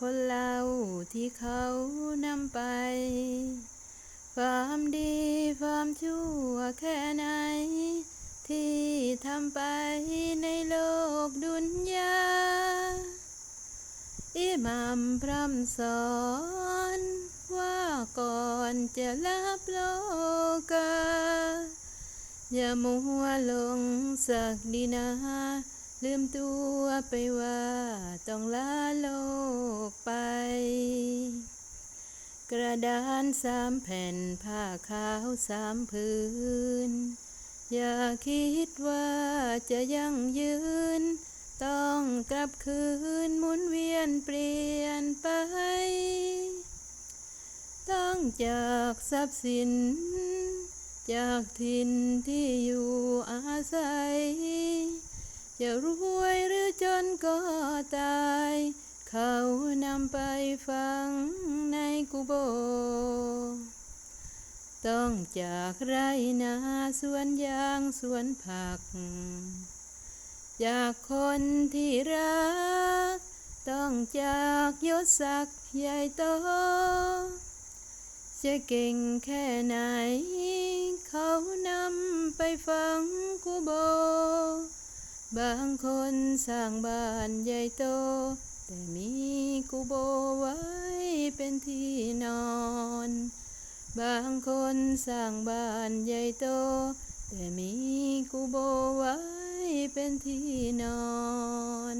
คนเล่าที่เขานำไป ความดีความชั่วแค่ไหน ที่ทำไปในโลกดุนยาอิหมามพร่ำสอนว่าก่อนจะรับโลกา อย่ามัวหลงสักดีนาลืมตัวไปว่าต้องลาโลกไป กระดานสามแผ่นผ้าขาวสามผืนอย่าคิดว่าจะยั่งยืน ต้องกลับคืนหมุนเวียนเปลี่ยนไป ต้องจากทรัพย์สิน จากถิ่นที่อยู่อาศัย จะรวยหรือจนก็ตาย เขานำไปฝังุโบ ต้องจากไรนาสวนยางสวนผัก จากคนที่รัก ต้องจากยศศักดิ์ใหญ่โต จะเก่งแค่ไหน เขานำไปฝังกุโบบางคนสร้างบ้านใหญ่โต แต่มีกุโบไว้ เป็นที่นอน บางคนสร้างบ้านใหญ่โต แต่มีกูโบไว้เป็นที่นอน